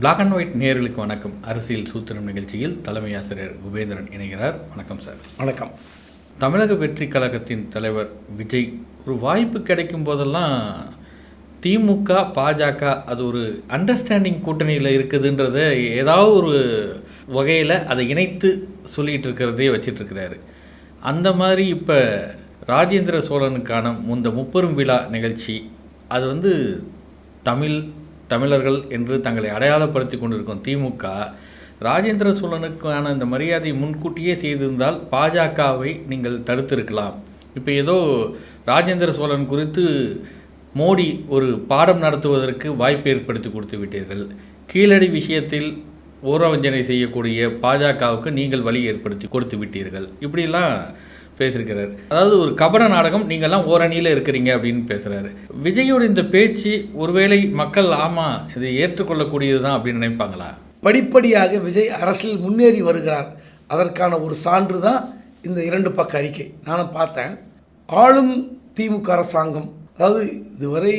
Black and white நேர்களுக்கு வணக்கம். அரசியல் சூத்திரம் நிகழ்ச்சியில் தலைமை ஆசிரியர் குபேந்திரன் இணைகிறார். வணக்கம் சார். வணக்கம். தமிழக வெற்றி கழகத்தின் தலைவர் விஜய் ஒரு வாய்ப்பு கிடைக்கும் போதெல்லாம் திமுக பாஜக அது ஒரு அண்டர்ஸ்டாண்டிங் கூட்டணியில் இருக்குதுன்றத ஏதாவது ஒரு வகையில் அதை இணைத்து சொல்லிகிட்டு இருக்கிறதே வச்சிட்டு இருக்கிறாரு. அந்த மாதிரி இப்போ ராஜேந்திர சோழனுக்கான இந்த முப்பெரும் விழா நிகழ்ச்சி அது வந்து தமிழ் தமிழர்கள் என்று தங்களை அடையாளப்படுத்தி கொண்டிருக்கும் திமுக ராஜேந்திர சோழனுக்கான இந்த மரியாதை முன்கூட்டியே செய்திருந்தால் பாஜகவை நீங்கள் தடுத்திருக்கலாம். இப்போ ஏதோ ராஜேந்திர சோழன் குறித்து மோடி ஒரு பாடம் நடத்துவதற்கு வாய்ப்பு ஏற்படுத்தி கொடுத்து விட்டீர்கள். கீழடி விஷயத்தில் ஊரவஞ்சனை செய்யக்கூடிய பாஜகவுக்கு நீங்கள் வழி ஏற்படுத்தி கொடுத்து விட்டீர்கள். இப்படிலாம் பேசியிருக்கிறார். அதாவது ஒரு கபட நாடகம் நீங்கள்லாம் ஓரணியில் இருக்கிறீங்க அப்படின்னு பேசுகிறாரு விஜயோட இந்த பேச்சு ஒருவேளை மக்கள் ஆமாம் இது ஏற்றுக்கொள்ளக்கூடியது தான் அப்படின்னு நினைப்பாங்களா? படிப்படியாக விஜய் அரசியல் முன்னேறி வருகிறார். அதற்கான ஒரு சான்று தான் இந்த இரண்டு பக்க அறிக்கை. நானும் பார்த்தேன். ஆளும் திமுக அரசாங்கம் அதாவது இதுவரை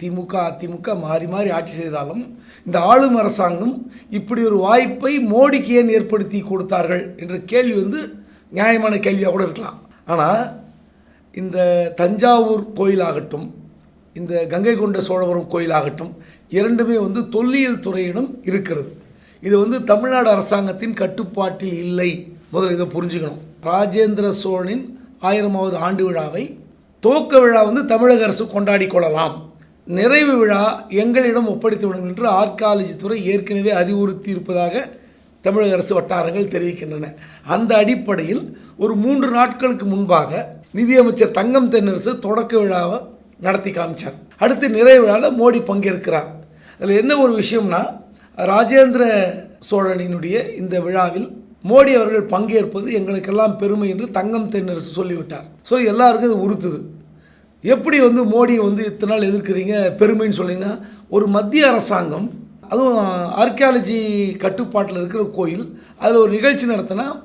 திமுக அதிமுக மாறி மாறி ஆட்சி செய்தாலும் இந்த ஆளும் அரசாங்கம் இப்படி ஒரு வாய்ப்பை மோடிக்கு ஏன் ஏற்படுத்தி கொடுத்தார்கள் என்ற கேள்வி வந்து நியாயமான கேள்வியாக கூட இருக்கலாம். ஆனால் இந்த தஞ்சாவூர் கோயிலாகட்டும் இந்த கங்கை கொண்ட சோழபுரம் கோயிலாகட்டும் இரண்டுமே வந்து தொல்லியல் துறையிடம் இருக்கிறது. இது வந்து தமிழ்நாடு அரசாங்கத்தின் கட்டுப்பாட்டில் இல்லை. முதல்ல இதை புரிஞ்சுக்கணும். ராஜேந்திர சோழனின் ஆயிரமாவது ஆண்டு விழாவை துவக்க விழா வந்து தமிழக அரசு கொண்டாடி கொள்ளலாம். நிறைவு விழா எங்களிடம் ஒப்படைத்து விடும் என்று ஆர்காலஜி துறை ஏற்கனவே அறிவுறுத்தி இருப்பதாக தமிழக அரசு வட்டாரங்கள் தெரிவிக்கின்றன. அந்த அடிப்படையில் ஒரு மூன்று நாட்களுக்கு முன்பாக நிதியமைச்சர் தங்கம் தென்னரசு தொடக்க விழாவை நடத்தி காமிச்சார். அடுத்து நிறைவு விழாவில் மோடி பங்கேற்கிறார். அதில் என்ன ஒரு விஷயம்னா ராஜேந்திர சோழனினுடைய இந்த விழாவில் மோடி அவர்கள் பங்கேற்பது எங்களுக்கெல்லாம் பெருமை என்று தங்கம் தென்னரசு சொல்லிவிட்டார். ஸோ எல்லாருக்கும் இது உறுத்துது. எப்படி வந்து மோடியை வந்து இத்தனை நாள் எதிர்க்கிறீங்க பெருமைன்னு சொன்னீங்கன்னா ஒரு மத்திய அரசாங்கம் அதுவும் ஆர்கியாலஜி கட்டுப்பாட்டில் இருக்கிற கோயில். அதில் ஒரு நிகழ்ச்சி நடத்தினா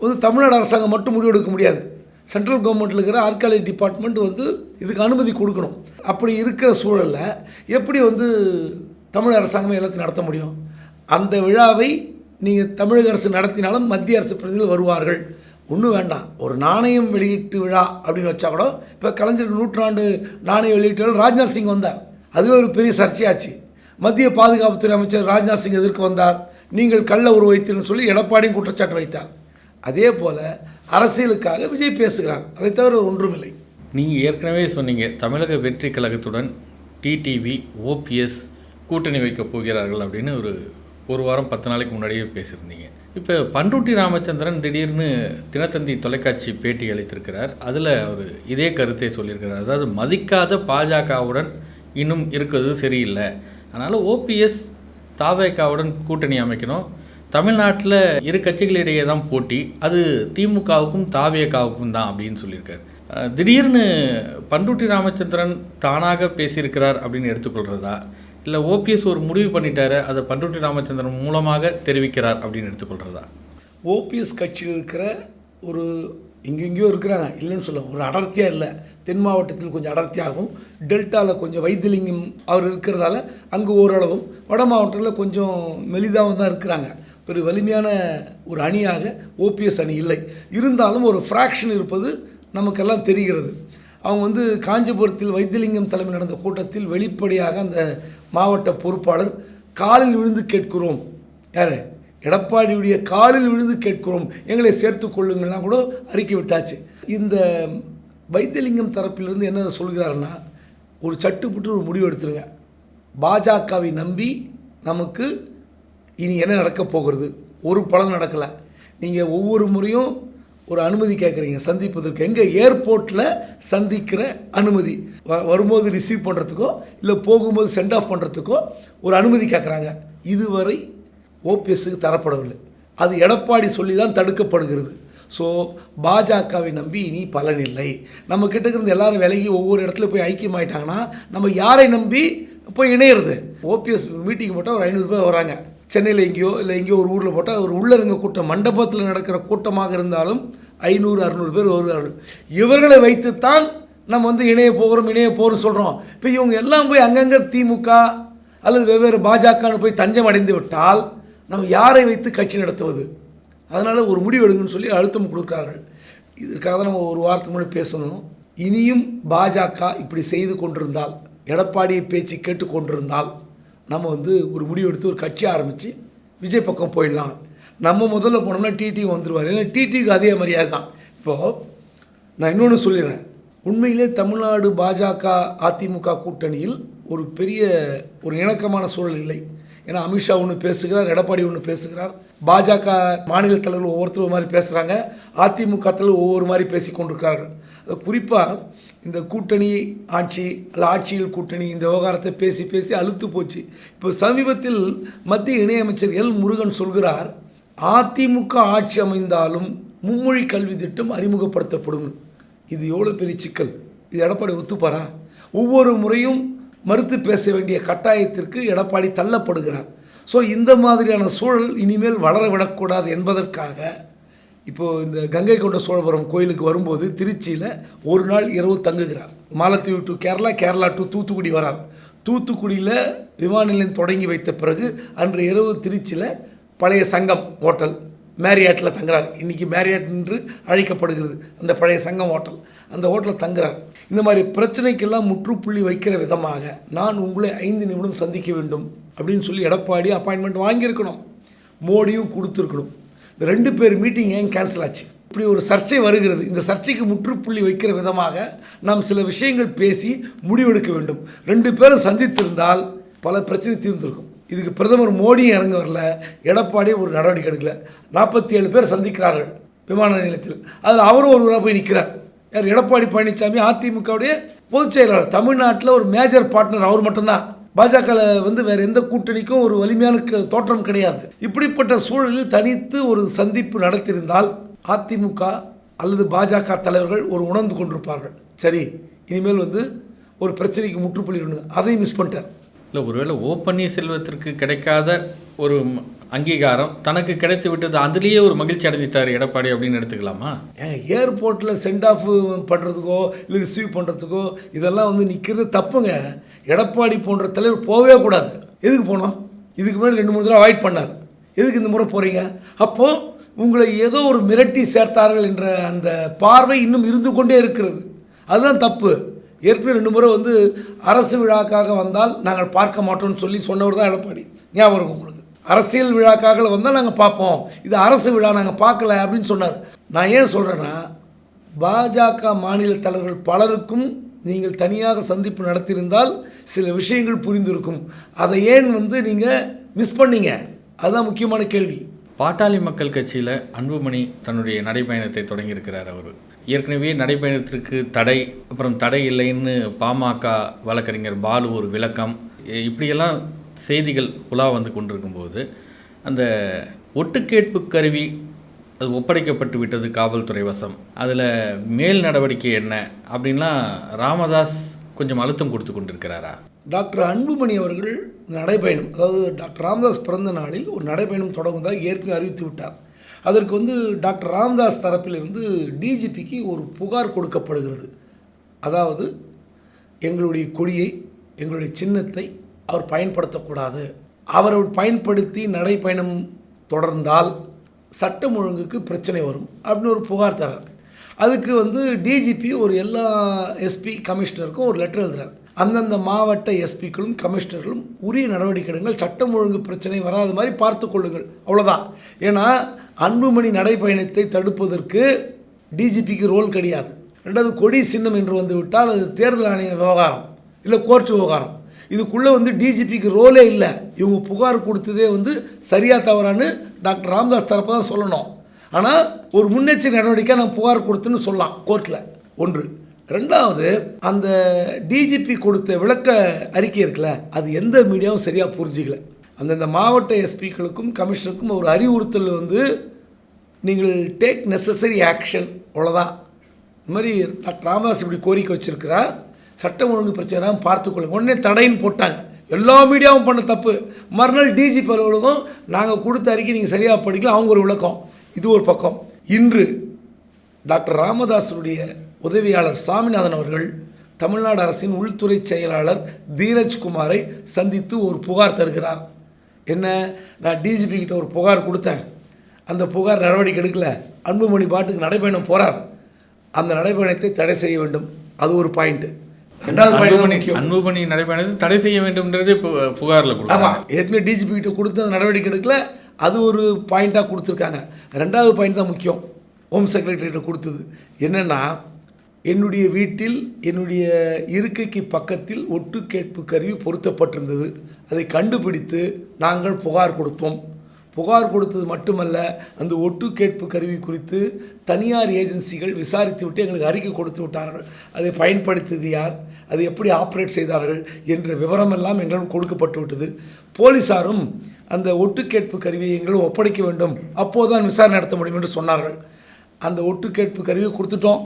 வந்து தமிழ்நாடு அரசாங்கம் மட்டும் முடிவெடுக்க முடியாது. சென்ட்ரல் கவர்மெண்ட்டில் இருக்கிற ஆர்கியாலஜி டிபார்ட்மெண்ட் வந்து இதுக்கு அனுமதி கொடுக்கணும். அப்படி இருக்கிற சூழலில் எப்படி வந்து தமிழ் அரசாங்கமே எல்லாத்தையும் நடத்த முடியும்? அந்த விழாவை நீங்கள் தமிழக அரசு நடத்தினாலும் மத்திய அரசு பிரதிநிதிகள் வருவார்கள். ஒன்றும் வேண்டாம். ஒரு நாணயம் வெளியீட்டு விழா அப்படின்னு வச்சா கூட இப்போ கலைஞர் நூற்றாண்டு நாணய வெளியீட்டு ராஜ்நாத் சிங் வந்தார். அதுவே ஒரு பெரிய சர்ச்சையாச்சு. மத்திய பாதுகாப்புத்துறை அமைச்சர் ராஜ்நாத் சிங் எதிர்க்கு வந்தார். நீங்கள் கள்ள உருவ வைத்தீர்கள் சொல்லி எடப்பாடியும் குற்றச்சாட்டு வைத்தார். அதே போல் அரசியலுக்காக விஜய் பேசுகிறார். அதை தவிர ஒன்றுமில்லை. நீங்கள் ஏற்கனவே சொன்னீங்க தமிழக வெற்றி கழகத்துடன் டிடிவி ஓபிஎஸ் கூட்டணி வைக்கப் போகிறார்கள் அப்படின்னு ஒரு ஒரு வாரம் பத்து நாளைக்கு முன்னாடியே பேசியிருந்தீங்க. இப்போ பண்ருட்டி ராமச்சந்திரன் திடீர்னு தினத்தந்தி தொலைக்காட்சி பேட்டி அளித்திருக்கிறார். அதில் அவர் இதே கருத்தை சொல்லியிருக்கிறார். அதாவது மதிக்காத பாஜகவுடன் இன்னும் இருக்கிறது சரியில்லை. அதனால் ஓபிஎஸ் தாவேக்காவுடன் கூட்டணி அமைக்கணும். தமிழ்நாட்டில் இரு கட்சிகளிடையே தான் போட்டி. அது திமுகவுக்கும் தாவேக்காவுக்கும் தான் அப்படின்னு சொல்லியிருக்காரு. திடீர்னு பண்ருட்டி ராமச்சந்திரன் தானாக பேசியிருக்கிறார் அப்படின்னு எடுத்துக்கொள்கிறதா இல்லை ஓபிஎஸ் ஒரு முடிவு பண்ணிட்டாரு அதை பண்ருட்டி ராமச்சந்திரன் மூலமாக தெரிவிக்கிறார் அப்படின்னு எடுத்துக்கொள்கிறதா ஓபிஎஸ் கட்சியில் இருக்கிற ஒரு எங்கெங்கேயோ இருக்கிறாங்க. இல்லைன்னு சொல்ல ஒரு அடர்த்தியாக இல்லை. தென் மாவட்டத்தில் கொஞ்சம் அடர்த்தியாகவும் டெல்டாவில் கொஞ்சம் வைத்தியலிங்கம் அவர் இருக்கிறதால அங்கே ஓரளவும் வட மாவட்டத்தில் கொஞ்சம் மெலிதாகவும் தான் இருக்கிறாங்க. பெரிய வலிமையான ஒரு அணியாக ஓபிஎஸ் அணி இல்லை. இருந்தாலும் ஒரு ஃப்ராக்ஷன் இருப்பது நமக்கெல்லாம் தெரிகிறது. அவங்க வந்து காஞ்சிபுரத்தில் வைத்தியலிங்கம் தலைமையில் நடந்த கூட்டத்தில் வெளிப்படையாக அந்த மாவட்ட பொறுப்பாளர் காலில் விழுந்து கேட்கிறோம். யார்? எடப்பாடியுடைய காலில் விழுந்து கேட்கிறோம். எங்களை சேர்த்து கொள்ளுங்கள்லாம் கூட அறிக்கை விட்டாச்சு. இந்த வைத்தியலிங்கம் தரப்பிலிருந்து என்ன சொல்கிறாருன்னா ஒரு சட்டுப்புட்டு ஒரு முடிவு எடுத்துருங்க. பாஜகவை நம்பி நமக்கு இனி என்ன நடக்கப் போகிறது? ஒரு பலன் நடக்கலை. நீங்கள் ஒவ்வொரு முறையும் ஒரு அனுமதி கேட்குறீங்க. சந்திப்பதற்கு எங்கே ஏர்போர்ட்டில் சந்திக்கிற அனுமதி? வ வரும்போது ரிசீவ் பண்ணுறதுக்கோ இல்லை போகும்போது சென்ட் ஆஃப் பண்ணுறதுக்கோ ஒரு அனுமதி கேட்குறாங்க. இதுவரை ஓபிஎஸ்க்கு தரப்படவில்லை. அது எடப்பாடி சொல்லி தான் தடுக்கப்படுகிறது. ஸோ பாஜகவை நம்பி இனி பலன் இல்லை. நம்ம கிட்ட இருந்து எல்லாரும் விலகி ஒவ்வொரு இடத்துல போய் ஐக்கியமாயிட்டாங்கன்னா நம்ம யாரை நம்பி போய் இணையிறது? ஓபிஎஸ் மீட்டிங் போட்டால் ஒரு ஐநூறு பேர் வராங்க. சென்னையில் எங்கேயோ இல்லை எங்கேயோ ஒரு ஊரில் போட்டால் ஒரு உள்ளரங்க கூட்டம் மண்டபத்தில் நடக்கிற கூட்டமாக இருந்தாலும் ஐநூறு அறுநூறு பேர் வருவார்கள். இவர்களை வைத்துத்தான் நம்ம வந்து இணைய போகிறோம் இணைய போகிறோம் சொல்கிறோம் இப்போ இவங்க எல்லாம் போய் அங்கங்கே திமுக அல்லது வெவ்வேறு பாஜகன்னு போய் தஞ்சம் அடைந்து விட்டால் நம்ம யாரை வைத்து கட்சி நடத்துவது? அதனால் ஒரு முடிவு எடுங்கன்னு சொல்லி அழுத்தம் கொடுக்குறார்கள். இதற்காக தான் நம்ம ஒரு வாரத்துக்கு முன்னாடி பேசணும். இனியும் பாஜக இப்படி செய்து கொண்டிருந்தால் எடப்பாடியை பேச்சு கேட்டு கொண்டிருந்தால் நம்ம வந்து ஒரு முடிவு எடுத்து ஒரு கட்சி ஆரம்பித்து விஜய் பக்கம் போயிடலாம். நம்ம முதல்ல போனோம்னா டிடி வந்துடுவார் ஏன்னா டிடிக்கு அதே மரியாதை தான். இப்போது நான் இன்னொன்று சொல்லிடுறேன். உண்மையிலே தமிழ்நாடு பாஜக அதிமுக கூட்டணியில் ஒரு பெரிய ஒரு இணக்கமான சூழல் இல்லை. ஏன்னா அமித்ஷா ஒன்று பேசுகிறார் எடப்பாடி ஒன்று பேசுகிறார். பாஜக மாநில தலைவர்கள் ஒவ்வொருத்தரும் மாதிரி பேசுகிறாங்க அதிமுக தலைவர் ஒவ்வொரு மாதிரி பேசி கொண்டிருக்கிறார்கள். அது குறிப்பாக இந்த கூட்டணி ஆட்சி அல்ல ஆட்சியில் கூட்டணி இந்த விவகாரத்தை பேசி பேசி அழுத்து போச்சு. இப்போ சமீபத்தில் மத்திய இணையமைச்சர் எல் முருகன் சொல்கிறார் அதிமுக ஆட்சி அமைந்தாலும் மும்மொழி கல்வி திட்டம் அறிமுகப்படுத்தப்படும். இது எவ்வளோ பெரிய சிக்கல்? இது எடப்பாடி ஒத்துப்பாரா? ஒவ்வொரு முறையும் மறுத்து பேச வேண்டிய கட்டாயத்திற்கு எடப்பாடி தள்ளப்படுகிறார். ஸோ இந்த மாதிரியான சூழல் இனிமேல் வளர விடக்கூடாது என்பதற்காக இப்போது இந்த கங்கை கொண்ட சோழபுரம் கோயிலுக்கு வரும்போது திருச்சியில் ஒரு நாள் இரவு தங்குகிறார். மாலத்தீவு டு கேரளா கேரளா டு தூத்துக்குடி வரார். தூத்துக்குடியில் விமான நிலையம் தொடங்கி வைத்த பிறகு அன்று இரவு திருச்சியில் பழைய சங்கம் ஹோட்டல் மேரியாட்டில் தங்குறார். இன்றைக்கி மேரியாட் என்று அழைக்கப்படுகிறது. அந்த பழைய சங்கம் ஹோட்டல் அந்த ஹோட்டலில் தங்குறார். இந்த மாதிரி பிரச்சனைக்கெல்லாம் முற்றுப்புள்ளி வைக்கிற விதமாக நான் உங்களை ஐந்து நிமிடம் சந்திக்க வேண்டும் அப்படின்னு சொல்லி எடப்பாடி அப்பாயின்மெண்ட் வாங்கியிருக்கணும். மோடியும் கொடுத்துருக்கணும். இந்த ரெண்டு பேர் மீட்டிங் ஏன் கேன்சல் ஆச்சு? இப்படி ஒரு சர்ச்சை வருகிறது. இந்த சர்ச்சைக்கு முற்றுப்புள்ளி வைக்கிற விதமாக நாம் சில விஷயங்கள் பேசி முடிவெடுக்க வேண்டும். ரெண்டு பேரும் சந்தித்திருந்தால் பல பிரச்சனை தீர்ந்திருக்கும். இதுக்கு பிரதமர் மோடியும் இறங்க வரல. எடப்பாடி ஒரு நடவடிக்கை எடுக்கல. நாற்பத்தி ஏழு பேர் சந்திக்கிறார்கள் விமான நிலையத்தில். அதில் அவரும் ஒருவராக போய் நிற்கிறார் யார்? எடப்பாடி பழனிசாமி அதிமுகவுடைய பொதுச் செயலாளர். தமிழ்நாட்டில் ஒரு மேஜர் பார்ட்னர் அவர் மட்டும்தான். பாஜகவில் வந்து வேறு எந்த கூட்டணிக்கும் ஒரு வலிமையான க- தோற்றம் கிடையாது. இப்படிப்பட்ட சூழலில் தனித்து ஒரு சந்திப்பு நடத்தியிருந்தால் அதிமுக அல்லது பாஜக தலைவர்கள் ஒரு உணர்ந்து கொண்டிருப்பார்கள். சரி இனிமேல் வந்து ஒரு பிரச்சனைக்கு முற்றுப்புள்ளி இடணும். அதையும் மிஸ் பண்ணிட்டார் இல்லை ஒருவேளை ஓ பன்னீர்செல்வத்திற்கு கிடைக்காத ஒரு அங்கீகாரம் தனக்கு கிடைத்து விட்டது அதுலேயே ஒரு மகிழ்ச்சி அடைஞ்சிட்டார் எடப்பாடி அப்படின்னு எடுத்துக்கலாமா? ஏர்போர்ட்டில் சென்ட் ஆஃப் பண்ணுறதுக்கோ இல்லை ரிசீவ் பண்ணுறதுக்கோ இதெல்லாம் வந்து நிற்கிறது தப்புங்க. எடப்பாடி போன்ற தலைவர் போகவே கூடாது. எதுக்கு போனோம்? இதுக்கு முன்னாடி ரெண்டு மூணு தடவை அவாய்ட் பண்ணார். எதுக்கு இந்த முறை போகிறீங்க அப்போது உங்களை ஏதோ ஒரு மிரட்டி சேர்த்தார்கள் என்ற அந்த பார்வை இன்னும் இருந்து கொண்டே இருக்கிறது. அதுதான் தப்பு. ஏற்கனவே ரெண்டு முறை வந்து அரசு விழாக்காக வந்தால் நாங்கள் பார்க்க மாட்டோம்னு சொல்லி சொன்னவர் தான் எடப்பாடி. ஞாபகம் இருக்கும் உங்களுக்கு. அரசியல் விழாக்காக வந்தால் நாங்கள் பார்ப்போம். இது அரசு விழா நாங்கள் பார்க்கல அப்படின்னு சொன்னார். நான் ஏன் சொல்கிறேன்னா பாஜக மாநில தலைவர்கள் பலருக்கும் நீங்கள் தனியாக சந்திப்பு நடத்தியிருந்தால் சில விஷயங்கள் புரிந்திருக்கும். அதை ஏன் வந்து நீங்கள் மிஸ் பண்ணீங்க? அதுதான் முக்கியமான கேள்வி. பாட்டாளி மக்கள் கட்சியில் அன்புமணி தன்னுடைய நடைப்பயணத்தை தொடங்கியிருக்கிறார் அவர். ஏற்கனவே நடைப்பயணத்திற்கு தடை அப்புறம் தடை இல்லைன்னு பாமக வழக்கறிஞர் பாலு ஒரு விளக்கம். இப்படியெல்லாம் செய்திகள் உலா வந்து கொண்டிருக்கும்போது அந்த ஒட்டுக்கேட்பு கருவி அது ஒப்படைக்கப்பட்டு விட்டது காவல்துறை வசம். அதில் மேல் நடவடிக்கை என்ன அப்படின்லாம் ராமதாஸ் கொஞ்சம் அழுத்தம் கொடுத்து கொண்டிருக்கிறாரா? டாக்டர் அன்புமணி அவர்கள் நடைப்பயணம் அதாவது டாக்டர் ராமதாஸ் பிறந்த நாளில் ஒரு நடைப்பயணம் தொடங்குவதாக ஏற்கனவே அறிவித்து விட்டார். அதற்கு வந்து டாக்டர் ராம்தாஸ் தரப்பிலிருந்து டிஜிபிக்கு ஒரு புகார் கொடுக்கப்படுகிறது. அதாவது எங்களுடைய கொடியை எங்களுடைய சின்னத்தை அவர் பயன்படுத்தக்கூடாது. அவர் பயன்படுத்தி நடைப்பயணம் தொடர்ந்தால் சட்டம் ஒழுங்குக்கு பிரச்சனை வரும் அப்படின்னு ஒரு புகார் தரார் அதுக்கு வந்து டிஜிபி ஒரு எல்லா எஸ்பி கமிஷனருக்கும் ஒரு லெட்டர் எழுதுறார். அந்தந்த மாவட்ட எஸ்பிக்களும் கமிஷனர்களும் உரிய நடவடிக்கை எடுங்கள் சட்டம் ஒழுங்கு பிரச்சனை வராத மாதிரி பார்த்து கொள்ளுங்கள். அவ்வளோதான் ஏன்னா அன்புமணி நடைப்பயணத்தை தடுப்பதற்கு டிஜிபிக்கு ரோல் கிடையாது. ரெண்டாவது கொடி சின்னம் என்று வந்துவிட்டால் அது தேர்தல் ஆணைய விவகாரம் இல்லை கோர்ட் விவகாரம். இதுக்குள்ளே வந்து டிஜிபிக்கு ரோலே இல்லை. இவங்க புகார் கொடுத்ததே வந்து சரியாக தவறான்னு டாக்டர் ராம்தாஸ் தரப்பு தான் சொல்லணும். ஆனால் ஒரு முன்னெச்சரிக்கை நடவடிக்கை நான் புகார் கொடுத்துன்னு சொல்லலாம் கோர்ட்டில் ஒன்று. ரெண்டாவது அந்த டிஜிபி கொடுத்த விளக்க அறிக்கை இருக்குல்ல அது எந்த மீடியாவும் சரியாக புரிஞ்சிக்கல. அந்தந்த மாவட்ட எஸ்பிக்களுக்கும் கமிஷனுக்கும் ஒரு அறிவுறுத்தல் வந்து நீங்கள் டேக் நெசசரி ஆக்ஷன் அவ்வளோதான் இந்த மாதிரி டாக்டர் ராமதாஸ் இப்படி கோரிக்கை வச்சுருக்கிறார். சட்டம் ஒழுங்கு பிரச்சனை பார்த்துக்கொள்ளுங்க உடனே தடைன்னு போட்டாங்க. எல்லா மீடியாவும் பண்ண தப்பு. மறுநாள் டிஜிபி அலுவலகம் நாங்கள் கொடுத்த அறிக்கை நீங்கள் சரியாக படிக்கல. அவங்க ஒரு விளக்கம். இது ஒரு பக்கம். இன்று டாக்டர் ராமதாஸருடைய உதவியாளர் சாமிநாதன் அவர்கள் தமிழ்நாடு அரசின் உள்துறை செயலாளர் தீரஜ்குமாரை சந்தித்து ஒரு புகார் தருகிறார். என்ன? நான் டிஜிபி கிட்ட ஒரு புகார் கொடுத்தேன். அந்த புகார் நடவடிக்கை எடுக்கல. அன்புமணி பாட்டுக்கு நடைபயணம் போகிறார் அந்த நடைபயணத்தை தடை செய்ய வேண்டும். அது ஒரு பாயிண்ட்டு ரெண்டாவது பாயிண்ட் அன்புமணி நடைபயணத்தை தடை செய்ய வேண்டும்ன்றதே பு- புகார்ல ஆமாம் ஏற்கனவே டிஜிபி கிட்ட கொடுத்து அந்த நடவடிக்கை எடுக்கல. அது ஒரு பாயிண்ட்டாக கொடுத்துருக்காங்க. ரெண்டாவது பாயிண்ட் தான் முக்கியம். ஹோம் செக்ரட்டரிகிட்ட கொடுத்தது. என்னென்னா என்னுடைய வீட்டில் என்னுடைய இருக்கைக்கு பக்கத்தில் ஒட்டு கேட்பு கருவி பொருத்தப்பட்டிருந்தது. அதை கண்டுபிடித்து நாங்கள் புகார் கொடுத்தோம். புகார் கொடுத்தது மட்டுமல்ல அந்த ஒட்டு கேட்பு கருவி குறித்து தனியார் ஏஜென்சிகள் விசாரித்து விட்டு எங்களுக்கு அறிக்கை கொடுத்து விட்டார்கள். அதை பயன்படுத்தியது யார்? அதை எப்படி ஆப்ரேட் செய்தார்கள்? என்ற விவரமெல்லாம் எங்களுக்கு கொடுக்கப்பட்டு விட்டது. போலீஸாரும் அந்த ஒட்டு கேட்பு கருவியை எங்களும் ஒப்படைக்க வேண்டும். அப்போதுதான் விசாரணை நடத்த முடியும் என்று சொன்னார்கள். அந்த ஒட்டு கேட்பு கருவியை கொடுத்துட்டோம்.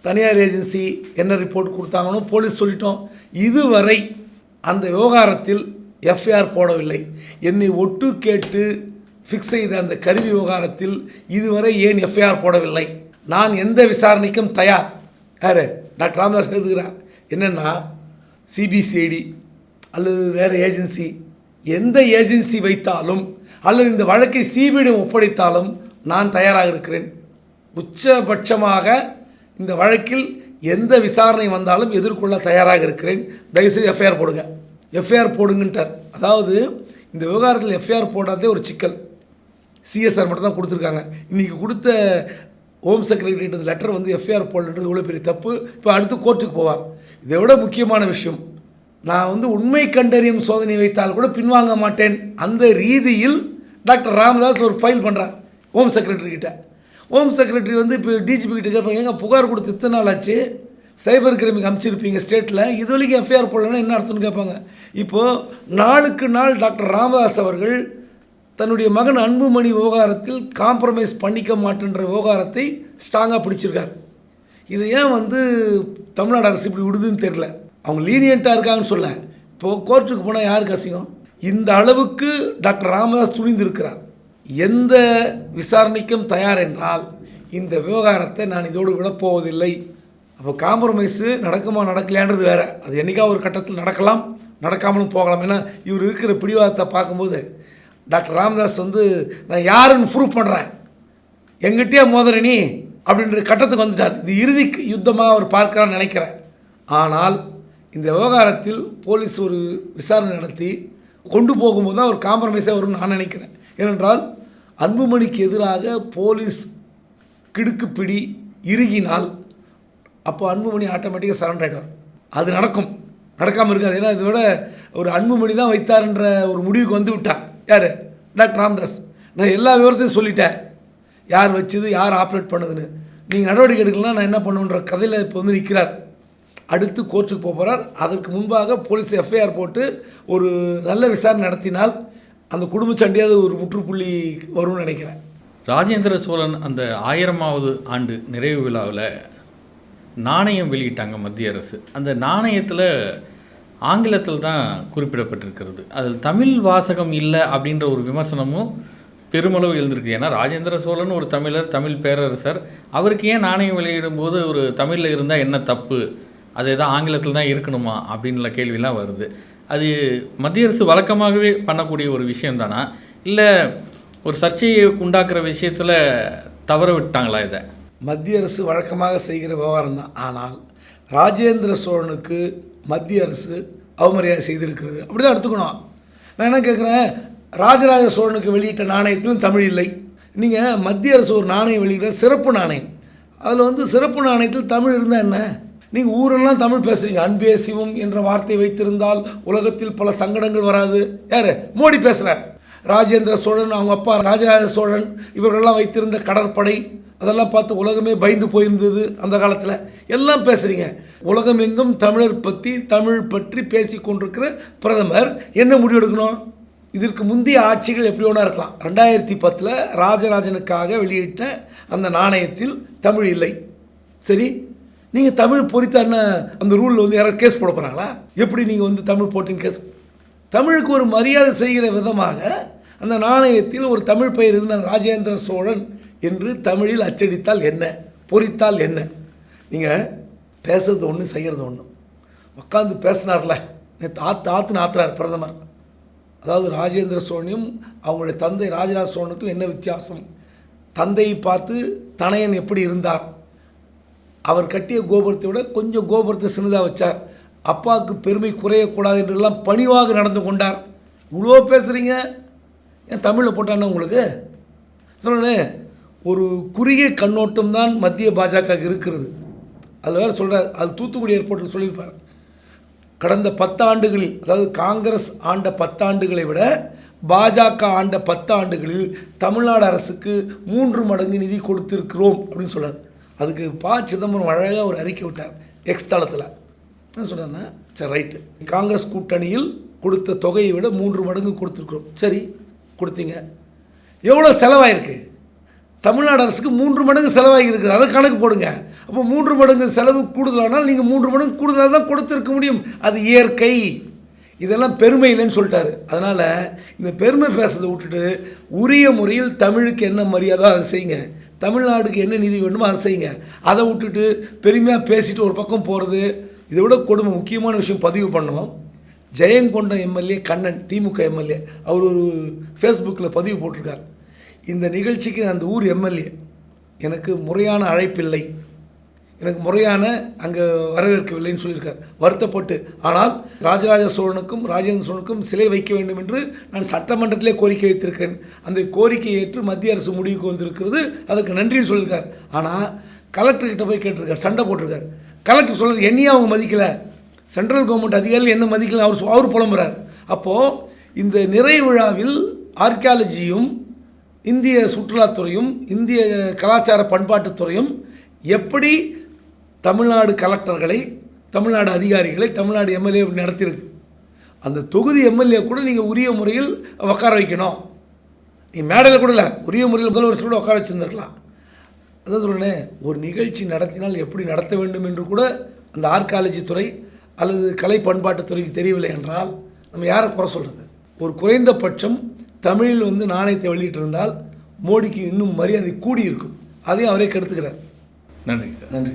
தனியார் ஏஜென்சி என்ன ரிப்போர்ட் கொடுத்தாங்கன்னு போலீஸ் சொல்லிட்டோம். இதுவரை அந்த விவகாரத்தில் எஃப்ஐஆர் போடவில்லை. என்னை ஒட்டு கேட்டு ஃபிக்ஸ் செய்த அந்த கருவி விவகாரத்தில் இதுவரை ஏன் எஃப்ஐஆர் போடவில்லை? நான் எந்த விசாரணைக்கும் தயார். யார்? டாக்டர் ராமதாஸ் எழுதுகிறார். என்னென்னா சிபிசிஐடி அல்லது வேறு ஏஜென்சி எந்த ஏஜென்சி வைத்தாலும் அல்லது இந்த வழக்கை சிபிஐடி ஒப்படைத்தாலும் நான் தயாராக இருக்கிறேன். உச்சபட்சமாக இந்த வழக்கில் எந்த விசாரணை வந்தாலும் எதிர்கொள்ள தயாராக இருக்கிறேன். தயவுசெய்து எஃப்ஐஆர் போடுங்க. எஃப்ஐஆர் போடுங்கன்ட்டார். அதாவது இந்த விவகாரத்தில் எஃப்ஐஆர் போடாதே ஒரு சிக்கல். சிஎஸ்ஆர் மட்டும் தான் கொடுத்துருக்காங்க. இன்றைக்கி கொடுத்த ஹோம் செக்ரட்டரிட்ட லெட்டர் வந்து எஃப்ஐஆர் போடலன்றது இவ்வளோ பெரிய தப்பு. இப்போ அடுத்து கோர்ட்டுக்கு போவார். இதை விட முக்கியமான விஷயம் நான் வந்து உண்மை கண்டறியும் சோதனை வைத்தால் கூட பின்வாங்க மாட்டேன். அந்த ரீதியில் டாக்டர் ராமதாஸ் ஒரு ஃபைல் பண்ணுறார் ஹோம் செக்ரட்டரி கிட்ட. ஹோம் செக்ரட்டரி வந்து இப்போ டிஜிபி கிட்ட கேட்பாங்க ஏங்க புகார் கொடுத்து இத்தனை நாள் ஆச்சு? சைபர் கிரைமுக்கு அமைச்சிருப்பீங்க ஸ்டேட்டில் இது வரைக்கும் எஃப்ஐஆர் போடலன்னா என்ன அர்த்தம்னு கேட்பாங்க. இப்போது நாளுக்கு நாள் டாக்டர் ராமதாஸ் அவர்கள் தன்னுடைய மகன் அன்புமணி விவகாரத்தில் காம்ப்ரமைஸ் பண்ணிக்க மாட்டேன்ற விவகாரத்தை ஸ்ட்ராங்காக பிடிச்சிருக்கார். இது ஏன் வந்து தமிழ்நாடு அரசு இப்படி விடுதுன்னு தெரில அவங்க லீனியண்ட்டாக இருக்காங்கன்னு சொல்ல இப்போது கோர்ட்டுக்கு போனால் யாருக்கு அசிங்கம்? இந்த அளவுக்கு டாக்டர் ராமதாஸ் துணிந்திருக்கிறார். எந்த விசாரணைக்கும் தயார் என்றால் இந்த விவகாரத்தை நான் இதோடு விடப் போவதில்லை. அப்போ காம்ப்ரமைஸு நடக்குமா நடக்கலையான்றது வேறு. அது என்னைக்கா ஒரு கட்டத்தில் நடக்கலாம் நடக்காமலும் போகலாம். ஏன்னா இவர் இருக்கிற பிடிவாதத்தை பார்க்கும்போது டாக்டர் ராமதாஸ் வந்து நான் யாருன்னு ப்ரூவ் பண்ணுறேன் எங்கிட்டே மோதிர நீ அப்படின்ற கட்டத்துக்கு வந்துட்டார். இது இறுதி யுத்தமாக அவர் பார்க்கறான்னு நினைக்கிறேன். ஆனால் இந்த விவகாரத்தில் போலீஸ் ஒரு விசாரணை நடத்தி கொண்டு போகும்போது தான் ஒரு காம்ப்ரமைஸாக வரும்னு நான் நினைக்கிறேன். ஏனென்றால் அன்புமணிக்கு எதிராக போலீஸ் கிடுக்குப்பிடி இறுகினால் அப்போ அன்புமணி ஆட்டோமேட்டிக்காக சரண்டர் ஆகிடுவார் அது நடக்கும். நடக்காமல் இருக்காது. ஏன்னா இதை விட ஒரு அன்புமணி தான் வைத்தார்ன்ற ஒரு முடிவுக்கு வந்து விட்டார். யார்? டாக்டர் ராம்தாஸ். நான் எல்லா விவரத்தையும் சொல்லிட்டேன். யார் வச்சது யார் ஆப்ரேட் பண்ணுதுன்னு. நீங்கள் நடவடிக்கை எடுக்கலாம் நான் என்ன பண்ணுன்ற கதையில் இப்போ வந்து நிற்கிறார் அடுத்து கோர்ட்டுக்கு போக போகிறார் அதற்கு முன்பாக போலீஸ் எஃப்ஐஆர் போட்டு ஒரு நல்ல விசாரணை நடத்தினால் அந்த குடும்ப சண்டையாவது ஒரு முற்றுப்புள்ளி வரும்னு நினைக்கிறேன். ராஜேந்திர சோழன் அந்த ஆயிரமாவது ஆண்டு நிறைவு விழாவில் நாணயம் வெளியிட்டாங்க மத்திய அரசு. அந்த நாணயத்தில் ஆங்கிலத்தில் தான் குறிப்பிடப்பட்டிருக்கிறது. அதில் தமிழ் வாசகம் இல்லை அப்படின்ற ஒரு விமர்சனமும் பெருமளவு எழுந்திருக்கு. ஏன்னா ராஜேந்திர சோழன் ஒரு தமிழர் தமிழ் பேரரசர். அவருக்கு ஏன் நாணயம் வெளியிடும்போது ஒரு தமிழில் இருந்தால் என்ன தப்பு? அது எதாவது ஆங்கிலத்தில் தான் இருக்கணுமா? அப்படின்ற கேள்விலாம் வருது. அது மத்திய அரசு வழக்கமாகவே பண்ணக்கூடிய ஒரு விஷயம் தானா? இல்லை ஒரு சர்ச்சையை உண்டாக்குற விஷயத்தில் தவற விட்டாங்களா இதை? மத்திய அரசு வழக்கமாக செய்கிற விவகாரம் தான். ஆனால் ராஜேந்திர சோழனுக்கு மத்திய அரசு அவமரியாதை செய்திருக்கிறது. அப்படி தான் எடுத்துக்கணும். நான் என்ன கேட்குறேன் ராஜராஜ சோழனுக்கு வெளியிட்ட நாணயத்திலும் தமிழ் இல்லை. நீங்கள் மத்திய அரசு ஒரு நாணயம் வெளியிட சிறப்பு நாணயம். அதில் வந்து சிறப்பு நாணயத்தில் தமிழ் இருந்தால் என்ன? நீங்கள் ஊரெல்லாம் தமிழ் பேசுகிறீங்க அன்பே சிவம் என்ற வார்த்தை வைத்திருந்தால் உலகத்தில் பல சங்கடங்கள் வராது. யார்? மோடி பேசுகிறார் ராஜேந்திர சோழன் அவங்க அப்பா ராஜராஜ சோழன் இவர்களெல்லாம் வைத்திருந்த கடற்படை அதெல்லாம் பார்த்து உலகமே பயந்து போயிருந்தது அந்த காலத்தில். எல்லாம் பேசுகிறீங்க உலகம் எங்கும் தமிழர் பற்றி தமிழ் பற்றி பேசி கொண்டிருக்கிற பிரதமர் என்ன முடிவெடுக்கணும்? இதற்கு முந்தைய ஆட்சிகள் எப்படி வேணா இருக்கலாம்? ரெண்டாயிரத்தி பத்தில் ராஜராஜனுக்காக வெளியிட்ட அந்த நாணயத்தில் தமிழ் இல்லை. சரி நீங்கள் தமிழ் பொறித்தான அந்த ரூலில் வந்து யாராவது கேஸ் போட போகிறாங்களா எப்படி நீங்கள் வந்து தமிழ் போட்டின்னு கேஸ் தமிழுக்கு ஒரு மரியாதை செய்கிற விதமாக அந்த நாணயத்தில் ஒரு தமிழ் பெயர் இருந்த ராஜேந்திர சோழன். என்று தமிழில் அச்சடித்தால் என்ன? பொறித்தால் என்ன? நீங்கள் பேசுறது ஒன்று செய்கிறது ஒன்று உட்காந்து பேசினார்ல. நேற்று ஆத்து ஆத்துன்னு ஆத்துறார் பிரதமர். அதாவது ராஜேந்திர சோழனையும் அவங்களுடைய தந்தை ராஜராஜ சோழனுக்கும் என்ன வித்தியாசம்? தந்தையை பார்த்து தனையன் எப்படி இருந்தார்? அவர் கட்டிய கோபுரத்தை விட கொஞ்சம் கோபுரத்தை சின்னதாக வச்சார். அப்பாவுக்கு பெருமை குறையக்கூடாது என்றெல்லாம் பணிவாக நடந்து கொண்டார். இவ்வளோ பேசுகிறீங்க ஏன் தமிழில் போட்டானே உங்களுக்கு? சொல்லணே ஒரு குறுகிய கண்ணோட்டம் தான் மத்திய பாஜக இருக்கிறது. அதில் வேறு சொல்கிறார் அது தூத்துக்குடி ஏர்போர்ட்டில் சொல்லியிருப்பார். கடந்த பத்தாண்டுகளில் அதாவது காங்கிரஸ் ஆண்ட பத்தாண்டுகளை விட பாஜக ஆண்ட பத்தாண்டுகளில் தமிழ்நாடு அரசுக்கு மூன்று மடங்கு நிதி கொடுத்திருக்கிறோம் அப்படின்னு சொல்கிறார் அதுக்கு ப. சிதம்பரம் அழகாக ஒரு அறிக்கை விட்டார் எக்ஸ் தளத்தில். என்ன சொல்கிறேன்னா சரி ரைட்டு காங்கிரஸ் கூட்டணியில் கொடுத்த தொகையை விட மூன்று மடங்கு கொடுத்துருக்குறோம். சரி கொடுத்தீங்க. எவ்வளோ செலவாயிருக்கு? தமிழ்நாடு அரசுக்கு மூன்று மடங்கு செலவாகி இருக்குது அதை கணக்கு போடுங்க. அப்போ மூன்று மடங்கு செலவு கூடுதலானால் நீங்கள் மூன்று மடங்கு கூடுதலாக தான் கொடுத்துருக்க முடியும். அது இயற்கை. இதெல்லாம் பெருமை இல்லைன்னு சொல்லிட்டாரு. அதனால் இந்த பெருமை பேசுறதை விட்டுட்டு உரிய முறையில் தமிழுக்கு என்ன மரியாதை அதை செய்யுங்க. தமிழ்நாடுக்கு என்ன நிதி வேணுமோ அதை செய்யுங்க. அதை விட்டுட்டு பெருமையாக பேசிட்டு ஒரு பக்கம் போகிறது இதை விட கொடுமை முக்கியமான விஷயம் பதிவு பண்ணோம். ஜெயங்கொண்ட எம்எல்ஏ கண்ணன் திமுக எம்எல்ஏ அவர் ஒரு ஃபேஸ்புக்கில் பதிவு போட்டிருக்கார். இந்த நிகழ்ச்சிக்கு அந்த ஊர் எம்எல்ஏ. எனக்கு முறையான அழைப்பில்லை. எனக்கு முறையான அங்கே வரவேற்கவில்லைன்னு சொல்லியிருக்கார். வருத்தப்பட்டு ஆனால் ராஜராஜ சோழனுக்கும் ராஜேந்திர சோழனுக்கும் சிலை வைக்க வேண்டும் என்று நான் சட்டமன்றத்திலே கோரிக்கை வைத்திருக்கிறேன். அந்த கோரிக்கையை ஏற்று மத்திய அரசு முடிவுக்கு வந்திருக்கிறது. அதுக்கு நன்றின்னு சொல்லியிருக்கார். ஆனால் கலெக்டர்கிட்ட போய் கேட்டிருக்கார். சண்டை போட்டிருக்கார். கலெக்டர் சொல்ல என்னையும் அவங்க மதிக்கலை. சென்ட்ரல் கவர்மெண்ட் அதிகாரிகள் என்ன மதிக்கல அவர் அவர் புலம்புறார். அப்போது இந்த நிறை விழாவில் ஆர்கியாலஜியும் இந்திய சுற்றுலாத்துறையும் இந்திய கலாச்சார பண்பாட்டுத்துறையும் எப்படி தமிழ்நாடு கலெக்டர்களை தமிழ்நாடு அதிகாரிகளை தமிழ்நாடு எம்எல்ஏ நடத்தியிருக்கு. அந்த தொகுதி எம்எல்ஏ கூட நீங்கள் உரிய முறையில் உட்கார வைக்கணும். நீ மேடையில் கூட இல்லை உரிய முறையில் முதல்வர் கூட உட்கார வச்சுருந்துருக்கலாம். அதான் சொல்கிறேன் ஒரு நிகழ்ச்சி நடத்தினால் எப்படி நடத்த வேண்டும் என்று கூட அந்த ஆர்காலஜி துறை அல்லது கலை பண்பாட்டுத்துறைக்கு தெரியவில்லை என்றால் நம்ம யாரை குறை சொல்கிறது ஒரு குறைந்தபட்சம் தமிழில் வந்து நாணயத்தை வெளியிட்டிருந்தால் மோடிக்கு இன்னும் மரியாதை கூடி இருக்கும் அதையும் அவரே கெடுத்துக்கிறார். நன்றி சார். நன்றி.